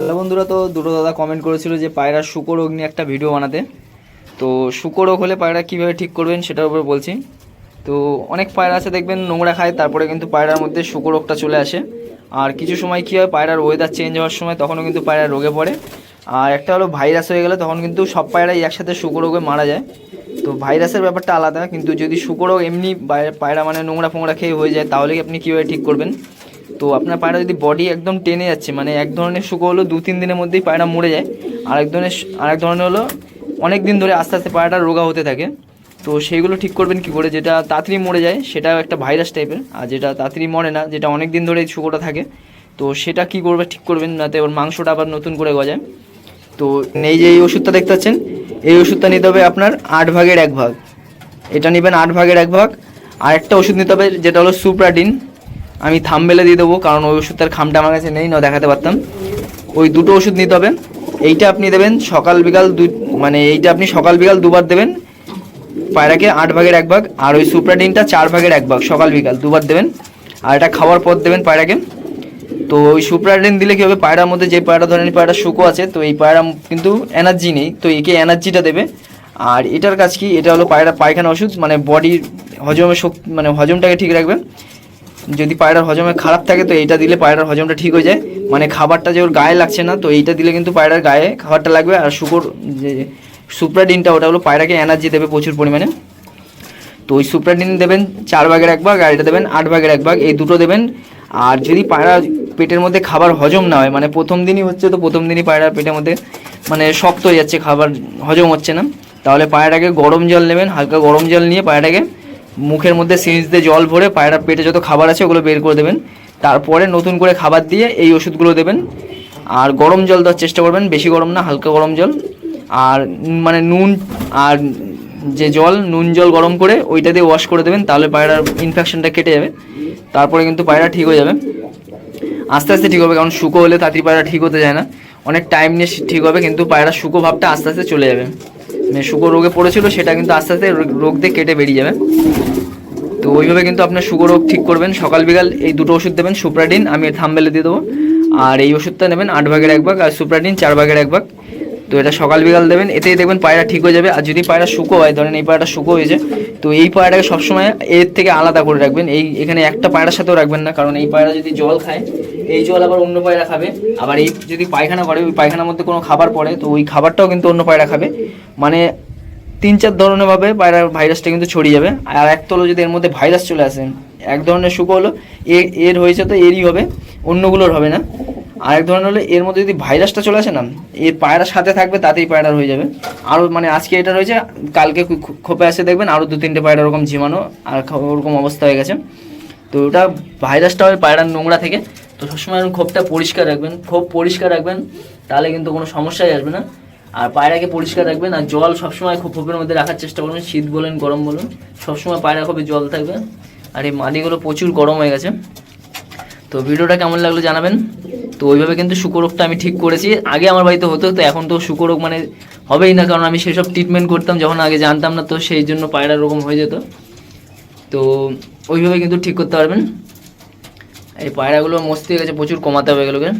Hello বন্ধুরা, তো দুটো দাদা কমেন্ট করেছিল যে পায়রার শুকর রোগ নিয়ে একটা ভিডিও বানাতে। তো শুকর হলে পায়রা কীভাবে ঠিক করবেন সেটার উপর বলছি। তো অনেক পায়রা আছে, দেখবেন নোংরা খায়, তারপরে কিন্তু পায়রার মধ্যে শুকর রোগটা চলে আসে। আর কিছু সময় কী হয়, পায়রার ওয়েদার চেঞ্জ হওয়ার সময় তখনও কিন্তু পায়রা রোগে পড়ে। আর একটা হলো ভাইরাস হয়ে গেলে তখন কিন্তু সব পায়রাই একসাথে শুকর রোগে মারা যায়। তো ভাইরাসের ব্যাপারটা আলাদা, কিন্তু যদি শুকর এমনি পায়রা মানে নোংরা ফোংরা খেয়ে হয়ে যায়, তাহলে আপনি কীভাবে ঠিক করবেন? তো আপনার পায়রা যদি বডি একদম টেনে যাচ্ছে মানে এক ধরনের শুকো হলো দু, তিন দিনের মধ্যেই পায়রা মরে যায়। আর এক ধরনের আর এক ধরনের হলো অনেক দিন ধরে আস্তে আস্তে পায়রাটা রোগা হতে থাকে। তো সেইগুলো ঠিক করবেন কি করে? যেটা তাড়াতাড়ি মরে যায়, সেটা একটা ভাইরাস টাইপের আর যেটা তাড়াতাড়ি মরে না, যেটা অনেক দিন ধরে এই শুকোটা থাকে। তো সেটা কি করবে? ঠিক করবেন যাতে ওর মাংসটা আবার নতুন করে গজায়। তো এই যে এই ওষুধটা দেখতে পাচ্ছেন, এই ওষুধটা নিতে হবে আপনার আট ভাগের এক ভাগ। এটা নেবেন আট ভাগের এক ভাগ। আর একটা ওষুধ নিতে হবে, যেটা হলো সুপ্রাডিন আমি থামবেলে দিয়ে দেবো, কারণ ওই ওষুধটার খামটা আমার কাছে নেই, না দেখাতে পারতাম। ওই দুটো ওষুধ নিতে হবে। এইটা আপনি দেবেন, সকাল বিকাল দু মানে এইটা আপনি সকাল বিকাল দুবার দেবেন। পায়রাকে আট ভাগের এক ভাগ, আর ওই সুপ্রাডিনটা চার ভাগের এক ভাগ, সকাল বিকাল দুবার দেবেন। আর এটা খাওয়ার পর দেবেন পায়রাকে। তো ওই সুপ্রাডিন দিলে কি হবে, পায়রার মধ্যে যে পায়রা, ধরেন পায়রা শুকো আছে, তো এই পায়রা কিন্তু এনার্জি নেই, তো একে এনার্জিটা দেবে। আর এটার কাজ কি, এটা হলো পায়রা, পায়খানা ওষুধ মানে বডির হজমের শক্তি মানে হজমটাকে ঠিক রাখবে। যদি পায়রার হজমে খারাপ থাকে, তো এইটা দিলে পায়রার হজমটা ঠিক হয়ে যায়। মানে খাবারটা যে ওর গায়ে লাগছে না, তো এইটা দিলে কিন্তু পায়রার গায়ে খাবারটা লাগবে। আর শুকর, যে সুপ্রাডিনটা, ওটা হলো পায়রাকে এনার্জি দেবে প্রচুর পরিমাণে। তো ওই সুপ্রাডিন দেবেন চার ভাগের এক ভাগ, আর এটা দেবেন আট ভাগের এক ভাগ, এই দুটো দেবেন। আর যদি পায়রা পেটের মধ্যে খাবার হজম না হয় মানে প্রথম দিনই হচ্ছে, তো প্রথম দিনই পায়রার পেটের মধ্যে মানে শক্ত হয়ে যাচ্ছে, খাবার হজম হচ্ছে না। তাহলে পায়রাটাকে গরম জল নেবেন, হালকা গরম জল নিয়ে পায়রাটাকে মুখের মধ্যে সিরিঞ্জ দিয়ে জল ভরে পায়রা পেটে যত খাবার আছে ওগুলো বের করে দেবেন। তারপরে নতুন করে খাবার দিয়ে এই ওষুধগুলো দেবেন। আর গরম জল দেওয়ার চেষ্টা করবেন, বেশি গরম না, হালকা গরম জল। আর মানে নুন আর যে জল, নুন জল গরম করে ওইটা দিয়ে ওয়াশ করে দেবেন, তাহলে পায়রার ইনফেকশনটা কেটে যাবে। তারপরে কিন্তু পায়রা ঠিক হয়ে যাবে। আস্তে আস্তে ঠিক হবে, কারণ শুকো হলে তাড়াতাড়ি পায়রা ঠিক হতে যায় না। অনেক টাইম নিয়ে ঠিক হবে, কিন্তু পায়রা শুকো ভাবটা আস্তে আস্তে চলে যাবে। মানে শুকো রোগে পড়েছিল, সেটা কিন্তু আস্তে আস্তে রোগ- রোগ দিয়ে কেটে বেরিয়ে যাবে। তো ওইভাবে কিন্তু আপনার সুগার রোগ ঠিক করবেন। সকাল বিকাল এই দুটো ওষুধ দেবেন সুপ্রাডিন আমি থামবেলে দিয়ে দেবো। আর এই ওষুধটা নেবেন আট ভাগের এক ভাগ, আর সুপ্রাডিন চার ভাগের এক ভাগ। তো এটা সকাল বিকাল দেবেন, এতেই দেখবেন পায়রা ঠিক হয়ে যাবে। আর যদি পায়রা শুকো হয়, ধরেন এই পায়রাটা শুকো হয়েছে তো এই পায়রাটাকে সবসময় এর থেকে আলাদা করে রাখবেন। এই এখানে একটা পায়রার সাথেও রাখবেন না, কারণ এই পায়রা যদি জল খায়, এই জল আবার অন্য পায়রা খাবে। আবার এই যদি পায়খানা করে, ওই পায়খানার মধ্যে কোনো খাবার পড়ে, তো ওই খাবারটাও কিন্তু অন্য পায়রা খাবে। মানে তিন চার ধরনের ভাবে পায়রার ভাইরাসটা কিন্তু ছড়িয়ে যাবে। আর এক তলো যদি এর মধ্যে ভাইরাস চলে আসে, এক ধরনের শুকো হলো এর এর হয়েছে তো এরই হবে, অন্যগুলোর হবে না। আর এক ধরনের হলে এর মধ্যে যদি ভাইরাসটা চলে আসে না, এর পায়রার সাথে থাকবে, তাতেই পায়রার হয়ে যাবে। আরও মানে আজকে এটা রয়েছে, কালকে খোপে আসে দেখবেন আরও দু তিনটে পায়রা ওরকম ঝিমানো, আর ওরকম অবস্থা হয়ে গেছে। তো ওটা ভাইরাসটা হয় পায়রার নোংরা থেকে, তো সবসময় খোপটা পরিষ্কার রাখবেন। খোপ পরিষ্কার রাখবেন, তাহলে কিন্তু কোনো সমস্যাই আসবে না। আর পায়রাকে পরিষ্কার রাখবেন, আর জল সবসময় খুব খোপের মধ্যে রাখার চেষ্টা করবেন, শীত বলেন, গরম বলুন, সবসময় পায়রা খোপে জল থাকবে। আর এই মাটিগুলো প্রচুর গরম হয়ে গেছে। তো ভিডিওটা কেমন লাগল জানাবেন? তো ওইভাবে কিন্তু শুকরোগটা আমি ঠিক করেছি। আগে আমার বাড়িতে হতো, তো এখন তো শুকরোগ মানে হবেই না, কারণ আমি সেসব ট্রিটমেন্ট করতাম যখন আগে জানতাম না, তো সেই জন্য পায়রা রকম হয়ে যেত। তো ওইভাবে কিন্তু ঠিক করতে পারবেন। এই পায়রাগুলো মস্তি হয়ে গেছে, প্রচুর কমাতে হবে এগুলোকে।